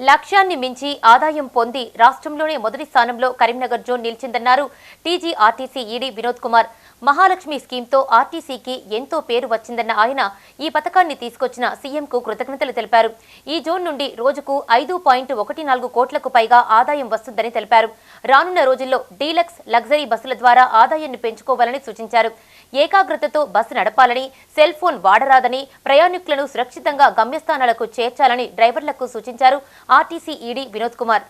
లక్ష్యాన్ని మించి ఆదాయం పొంది రాష్ట్రంలోనే మొదటి స్థానంలో కరీంనగర్ జోన్ నిలిచిందన్నారు టీజీఆర్టీసీ ఈడీ వినోద్ కుమార్. మహాలక్ష్మి స్కీమ్తో ఆర్టీసీకి ఎంతో పేరు వచ్చిందన్న ఆయన ఈ పథకాన్ని తీసుకొచ్చిన సీఎంకు కృతజ్ఞతలు తెలిపారు. ఈ జోన్ నుండి రోజుకు ఐదు పాయింట్ ఒకటి నాలుగు కోట్లకు పైగా ఆదాయం వస్తుందని తెలిపారు. రానున్న రోజుల్లో డీలక్స్ లగ్జరీ బస్సుల ద్వారా ఆదాయాన్ని పెంచుకోవాలని సూచించారు. ఏకాగ్రతతో బస్సు నడపాలని సెల్ ఫోన్ వాడరాదని ప్రయాణికులను సురక్షితంగా గమ్యస్థానాలకు చేర్చాలని డ్రైవర్లకు సూచించారు. RTC ED Vinod Kumar.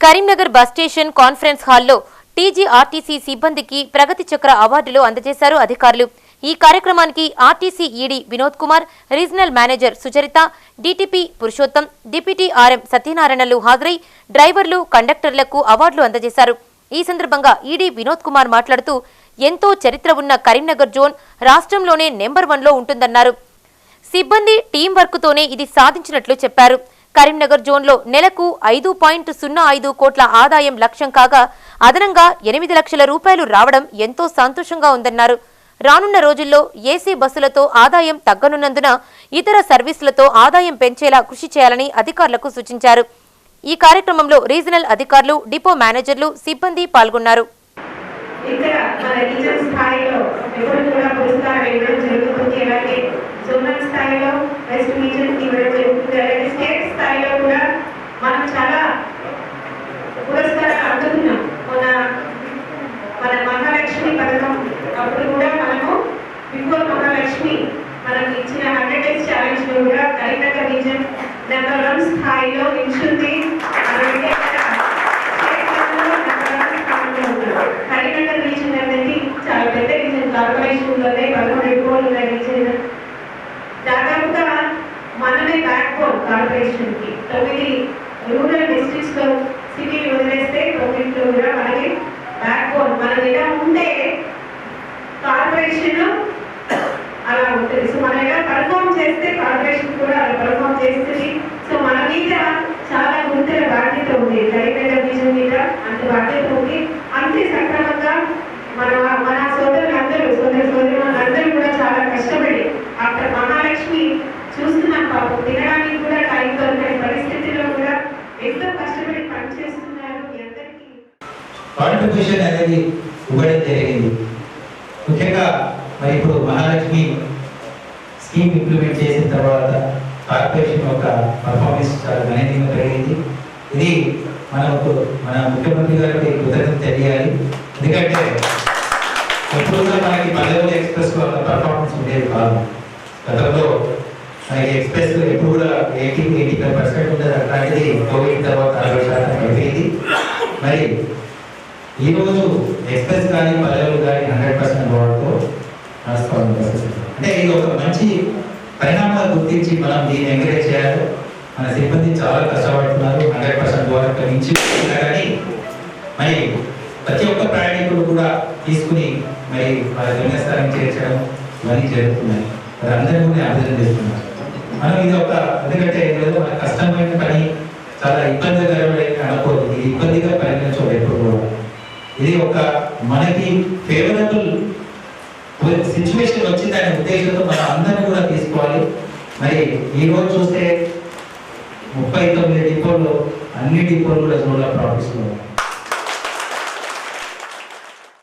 Karimnagar bus station conference హాల్లో టీజీఆర్టీసీ సిబ్బందికి ప్రగతి చక్ర అవార్డులు అందజేశారు అధికారులు. ఈ కార్యక్రమానికి RTC ED Vinod Kumar regional manager Sucharitha DTP Purushottam deputy RM సత్యనారాయణలు హాజరై డ్రైవర్లు కండక్టర్లకు అవార్డులు అందజేశారు. ఈ సందర్భంగా ఈడీ వినోద్ కుమార్ మాట్లాడుతూ ఎంతో చరిత్ర ఉన్న కరీంనగర్ జోన్ రాష్ట్రంలోనే నెంబర్ వన్లో ఉంటుందన్నారు. సిబ్బంది టీం వర్క్తోనే ఇది సాధించినట్లు చెప్పారు. కరీంనగర్ జోన్లో నెలకు ఐదు పాయింట్ సున్నా ఐదు కోట్ల ఆదాయం లక్ష్యం కాగా అదనంగా ఎనిమిది లక్షల రూపాయలు రావడం ఎంతో సంతోషంగా ఉందన్నారు. రానున్న రోజుల్లో ఏసీ బస్సులతో ఆదాయం తగ్గనున్నందున ఇతర సర్వీసులతో ఆదాయం పెంచేలా కృషి చేయాలని అధికారులకు సూచించారు. ఈ కార్యక్రమంలో రీజనల్ అధికారులు డిపో మేనేజర్లు సిబ్బంది పాల్గొన్నారు. ఇక్కడ మన రీజన్ స్థాయిలో ఎప్పుడు కూడా పురస్కారం ఇవ్వడం జరుగుతుంది అలాగే జోనల్ స్థాయిలో వెస్ట్ రీజన్ ఇవ్వడం జరుగుతుంది అలాగే స్టేట్ స్థాయిలో కూడా మనం చాలా పురస్కారాలు అందుకున్నాం మన మన మహాలక్ష్మి పథకం అప్పుడు కూడా మనము బిఫోర్ లక్ష్మి మనకి ఇచ్చిన హండ్రెడ్ డేస్ ఛాలెంజ్లో కూడా కరీంనగర్ రీజన్ నెంబర్ వన్ స్థాయిలో నిల్చుంది కరీంనగర్ రీజన్ అనేది చాలా పెద్ద రీజన్ కార్పొరేషన్లోనే పదకొండు ఎక్కువలు ఉన్న రీజన్ దాదాపుగా మనమే బ్యాక్ బోన్ కార్పొరేషన్కి తొమ్మిది రూరల్ డిస్ట్రిక్ట్స్లో సిటీ వదిలేస్తే తొమ్మిదిలో కూడా మనకి బ్యాక్ బోన్ మనం ఎలా ఉంటే కార్పొరేషన్ అలా ఉంటుంది పర్ఫామ్ చేస్తే కార్పొరేషన్ కూడా అలా పర్ఫామ్ చేస్తుంది. సో మన మీద చాలా గుర్తుల బాధ్యత ఉంది. కరీంనగర్ రీజన్ మీద అంత బాధ్యత ఉంది. అంతే సక్రమంగా మన మన సోదరులందరూ సోదర సోదరులందరూ కూడా చాలా కష్టపడి అక్కడ మహాలక్ష్మి చూస్తున్నాం పాపం. తినడానికి కూడా టైం దొరకని పరిస్థితుల్లో కూడా ఎంతో కష్టపడి పనిచేస్తున్నారు మీ అందరికీ. కాంట్రిబ్యూషన్ అనేది ఇవ్వడం జరిగింది. ముఖ్యంగా మరి ఇప్పుడు మహాలక్ష్మి స్కీమ్ ఇంప్లిమెంట్ చేసిన తర్వాత కార్పొరేషన్ యొక్క పర్ఫార్మెన్స్ చాలా గణనీయంగా పెరిగింది. ఇది మనకు మన ముఖ్యమంత్రి గారికి కృతజ్ఞత తెలియాలి. ఎందుకంటే ఎప్పుడు మనకి పల్లెవల్లి ఎక్స్ప్రెస్ వల్ల పర్ఫార్మెన్స్ ఉండేది కాదు. గతంలో మనకి ఎక్స్ప్రెస్ ఎప్పుడు కూడా ఎయిటీ ఎయిటీ ఫైవ్ పర్సెంట్ ఉండేది. అట్లాంటిది కోవిడ్ తర్వాత అరవై శాతం అయిపోయింది. మరి ఈ రోజు ఎక్స్ప్రెస్ కానీ పల్లెలు కానీ హండ్రెడ్ పర్సెంట్ వాడుతూ నడుస్తూ ఉంది అంటే ఇది ఒక మంచి పరిణామాలు గుర్తించి మనం దీన్ని ఎంకరేజ్ చేయాలి. మన సిబ్బంది చాలా కష్టపడుతున్నారు. హండ్రెడ్ పర్సెంట్ ద్వారా మించి కానీ మరి ప్రతి ఒక్క ప్రయాణికుడు కూడా తీసుకుని మరి వారి గమ్యస్థానం చేర్చడం ఇవన్నీ జరుగుతున్నాయి. మరి అందరినీ కూడా అభినందిస్తున్నారు మనం ఇది ఒక ఎందుకంటే ఏదో మన కష్టమైన పని చాలా ఇబ్బందికరమైన అనుకోదు ఇది ఇబ్బందిగా పరిగణించదు ఎప్పుడు కూడా. ఇది ఒక మనకి ఫేవరబుల్ సిచ్యువేషన్ వచ్చిందనే ఉద్దేశంతో మనం అందరిని కూడా తీసుకోవాలి మరి ఈ రోజు చూస్తే ముప్పై తొమ్మిది డిపోలు అన్ని డిపోలు కూడా జోన్ల ప్రాఫిట్స్ ఉన్నాయి.